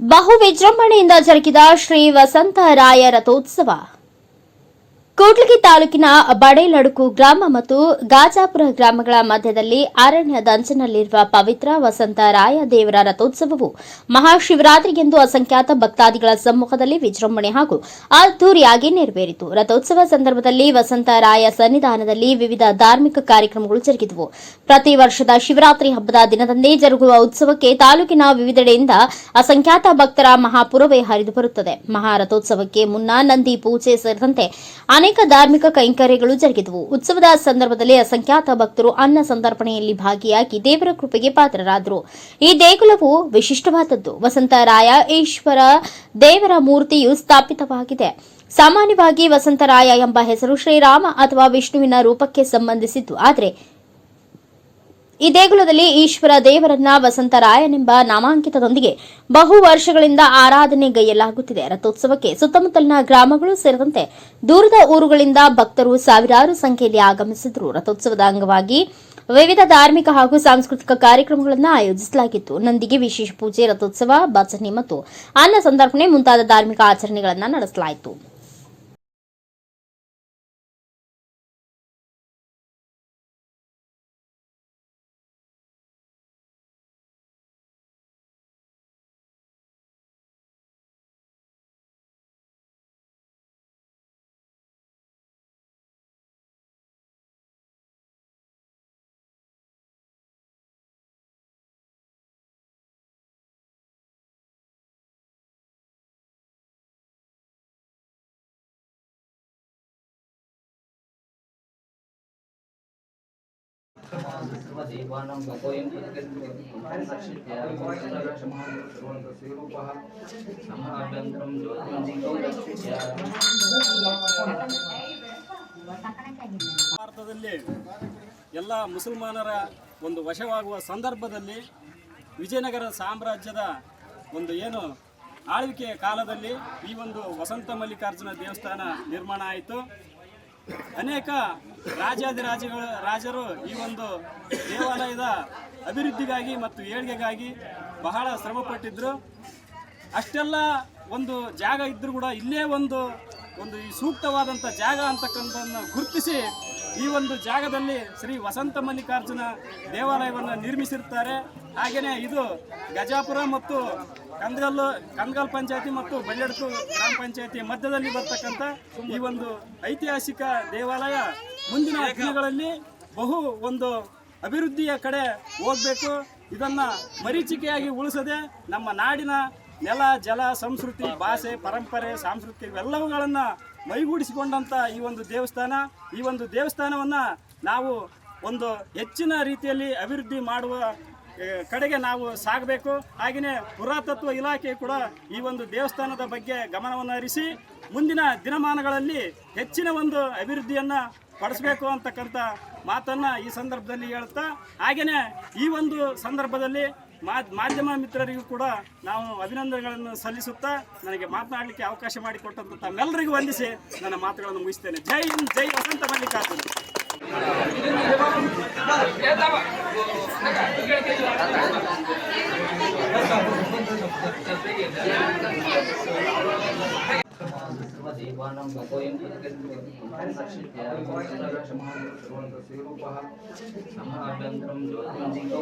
ಬಹು ವಿಜೃಂಭಣೆಯಿಂದ ಜರುಗಿದ ಶ್ರೀ ವಸಂತರಾಯ ರಥೋತ್ಸವ. ಕೂಡ್ಲಿಗಿ ತಾಲೂಕಿನ ಬಡೇಲಡುಕು ಗ್ರಾಮ ಮತ್ತು ಗಾಜಾಪುರ ಗ್ರಾಮಗಳ ಮಧ್ಯದಲ್ಲಿ ಅರಣ್ಯದಂಚಿನಲ್ಲಿರುವ ಪವಿತ್ರ ವಸಂತರಾಯ ದೇವರ ರಥೋತ್ಸವವು ಮಹಾಶಿವರಾತ್ರಿಗೆಂದು ಅಸಂಖ್ಯಾತ ಭಕ್ತಾದಿಗಳ ಸಮ್ಮುಖದಲ್ಲಿ ವಿಜೃಂಭಣೆ ಹಾಗೂ ಅದ್ದೂರಿಯಾಗಿ ನೆರವೇರಿತು. ರಥೋತ್ಸವ ಸಂದರ್ಭದಲ್ಲಿ ವಸಂತರಾಯ ಸನ್ನಿಧಾನದಲ್ಲಿ ವಿವಿಧ ಧಾರ್ಮಿಕ ಕಾರ್ಯಕ್ರಮಗಳು ಜರುಗಿದವು. ಪ್ರತಿ ವರ್ಷದ ಶಿವರಾತ್ರಿ ಹಬ್ಬದ ದಿನದಂದೇ ಜರುಗುವ ಉತ್ಸವಕ್ಕೆ ತಾಲೂಕಿನ ವಿವಿಧೆಡೆಯಿಂದ ಅಸಂಖ್ಯಾತ ಭಕ್ತರ ಮಹಾಪುರವೇ ಹರಿದು ಬರುತ್ತದೆ. ಮಹಾರಥೋತ್ಸವಕ್ಕೆ ಮುನ್ನ ನಂದಿ ಪೂಜೆ ಸೇರಿದಂತೆ ಅನೇಕ ಧಾರ್ಮಿಕ ಕೈಂಕರ್ಯಗಳು ಜರುಗಿದವು. ಉತ್ಸವದ ಸಂದರ್ಭದಲ್ಲಿ ಅಸಂಖ್ಯಾತ ಭಕ್ತರು ಅನ್ನ ಸಂದರ್ಪಣೆಯಲ್ಲಿ ಭಾಗಿಯಾಗಿ ದೇವರ ಕೃಪೆಗೆ ಪಾತ್ರರಾದರು. ಈ ದೇಗುಲವು ವಿಶಿಷ್ಟವಾದದ್ದು. ವಸಂತರಾಯ ಈಶ್ವರ ದೇವರ ಮೂರ್ತಿಯು ಸ್ಥಾಪಿತವಾಗಿದೆ. ಸಾಮಾನ್ಯವಾಗಿ ವಸಂತರಾಯ ಎಂಬ ಹೆಸರು ಶ್ರೀರಾಮ ಅಥವಾ ವಿಷ್ಣುವಿನ ರೂಪಕ್ಕೆ ಸಂಬಂಧಿಸಿದ್ದು. ಆದರೆ ಈ ದೇಗುಲದಲ್ಲಿ ಈಶ್ವರ ದೇವರನ್ನ ವಸಂತರಾಯನೆಂಬ ನಾಮಾಂಕಿತದೊಂದಿಗೆ ಬಹು ವರ್ಷಗಳಿಂದ ಆರಾಧನೆ ಗೈಯಲಾಗುತ್ತಿದೆ. ರಥೋತ್ಸವಕ್ಕೆ ಸುತ್ತಮುತ್ತಲಿನ ಗ್ರಾಮಗಳು ಸೇರಿದಂತೆ ದೂರದ ಊರುಗಳಿಂದ ಭಕ್ತರು ಸಾವಿರಾರು ಸಂಖ್ಯೆಯಲ್ಲಿ ಆಗಮಿಸಿದ್ರು. ರಥೋತ್ಸವದ ಅಂಗವಾಗಿ ವಿವಿಧ ಧಾರ್ಮಿಕ ಹಾಗೂ ಸಾಂಸ್ಕೃತಿಕ ಕಾರ್ಯಕ್ರಮಗಳನ್ನು ಆಯೋಜಿಸಲಾಗಿತ್ತು. ನಂದಿಗೆ ವಿಶೇಷ ಪೂಜೆ, ರಥೋತ್ಸವ, ಭಜನೆ ಮತ್ತು ಅನ್ನ ಸಂದರ್ಪಣೆ ಮುಂತಾದ ಧಾರ್ಮಿಕ ಆಚರಣೆಗಳನ್ನು ನಡೆಸಲಾಯಿತು. ಭಾರತದಲ್ಲಿ ಎಲ್ಲ ಮುಸಲ್ಮಾನರ ಒಂದು ವಶವಾಗುವ ಸಂದರ್ಭದಲ್ಲಿ ವಿಜಯನಗರ ಸಾಮ್ರಾಜ್ಯದ ಒಂದು ಏನು ಆಳ್ವಿಕೆಯ ಕಾಲದಲ್ಲಿ ಈ ಒಂದು ವಸಂತ ಮಲ್ಲಿಕಾರ್ಜುನ ದೇವಸ್ಥಾನ ನಿರ್ಮಾಣ ಆಯಿತು. ಅನೇಕ ರಾಜಾದಿರಾಜಗಳ ರಾಜರು ಈ ಒಂದು ದೇವಾಲಯದ ಅಭಿವೃದ್ಧಿಗಾಗಿ ಮತ್ತು ಏಳಿಗೆಗಾಗಿ ಬಹಳ ಶ್ರಮಪಟ್ಟಿದ್ದರು ಅಷ್ಟೆಲ್ಲ ಒಂದು ಜಾಗ ಇದ್ದರೂ ಕೂಡ ಇಲ್ಲೇ ಒಂದು ಒಂದು ಈ ಸೂಕ್ತವಾದಂಥ ಜಾಗ ಅಂತಕ್ಕಂಥದ್ದನ್ನು ಗುರುತಿಸಿ ಈ ಒಂದು ಜಾಗದಲ್ಲಿ ಶ್ರೀ ವಸಂತ ಮಲ್ಲಿಕಾರ್ಜುನ ದೇವಾಲಯವನ್ನು ನಿರ್ಮಿಸಿರ್ತಾರೆ. ಹಾಗೆಯೇ ಇದು ಗಜಾಪುರ ಮತ್ತು ಕಂದಗಲ್ಲು ಕಂದಗಲ್ ಪಂಚಾಯತಿ ಮತ್ತು ಬಳ್ಳಡ್ಕು ಗ್ರಾಮ ಪಂಚಾಯತಿ ಮಧ್ಯದಲ್ಲಿ ಬರ್ತಕ್ಕಂಥ ಈ ಒಂದು ಐತಿಹಾಸಿಕ ದೇವಾಲಯ ಮುಂದಿನ ದಿನಗಳಲ್ಲಿ ಬಹು ಒಂದು ಅಭಿವೃದ್ಧಿಯ ಕಡೆ ಹೋಗಬೇಕು. ಇದನ್ನು ಮರೀಚಿಕೆಯಾಗಿ ಉಳಿಸದೆ ನಮ್ಮ ನಾಡಿನ ನೆಲ, ಜಲ, ಸಂಸ್ಕೃತಿ, ಭಾಷೆ, ಪರಂಪರೆ, ಸಾಂಸ್ಕೃತಿಕ ಇವೆಲ್ಲವುಗಳನ್ನು ಮೈಗೂಡಿಸಿಕೊಂಡಂಥ ಈ ಒಂದು ದೇವಸ್ಥಾನ. ಈ ಒಂದು ದೇವಸ್ಥಾನವನ್ನು ನಾವು ಒಂದು ಹೆಚ್ಚಿನ ರೀತಿಯಲ್ಲಿ ಅಭಿವೃದ್ಧಿ ಮಾಡುವ ಕಡೆಗೆ ನಾವು ಸಾಗಬೇಕು. ಹಾಗೆಯೇ ಪುರಾತತ್ವ ಇಲಾಖೆ ಕೂಡ ಈ ಒಂದು ದೇವಸ್ಥಾನದ ಬಗ್ಗೆ ಗಮನವನ್ನು ಹರಿಸಿ ಮುಂದಿನ ದಿನಮಾನಗಳಲ್ಲಿ ಹೆಚ್ಚಿನ ಒಂದು ಅಭಿವೃದ್ಧಿಯನ್ನು ಪಡಿಸಬೇಕು ಅಂತಕ್ಕಂಥ ಮಾತನ್ನು ಈ ಸಂದರ್ಭದಲ್ಲಿ ಹೇಳ್ತಾ ಹಾಗೆಯೇ ಈ ಒಂದು ಸಂದರ್ಭದಲ್ಲಿ ಮಾಧ್ಯಮ ಮಿತ್ರರಿಗೂ ಕೂಡ ನಾವು ಅಭಿನಂದನೆಗಳನ್ನು ಸಲ್ಲಿಸುತ್ತಾ ನನಗೆ ಮಾತನಾಡಲಿಕ್ಕೆ ಅವಕಾಶ ಮಾಡಿಕೊಟ್ಟಂತ ತಮ್ಮೆಲ್ಲರಿಗೂ ವಂದಿಸಿ ನನ್ನ ಮಾತುಗಳನ್ನು ಮುಗಿಸ್ತೇನೆ ಜೈ ಹಿಂದ್ ಜೈ ವಸಂತ ಮಲ್ಲಿಕಾರ್ಜುನ सर्वदेवानां भगवयं रक्षित्य महाभ्यन्तरं ज्योतिर्दिगौ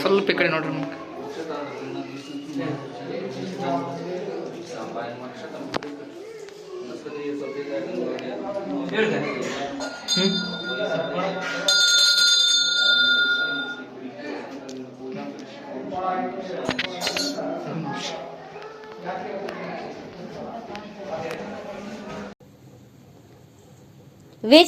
ಸ್ವಲ್ಪ ಈ ಕಡೆ ನೋಡ್ರಿ ನಮ್ಗೆ ಹೇಳ್ದೆ ವಿಜಯ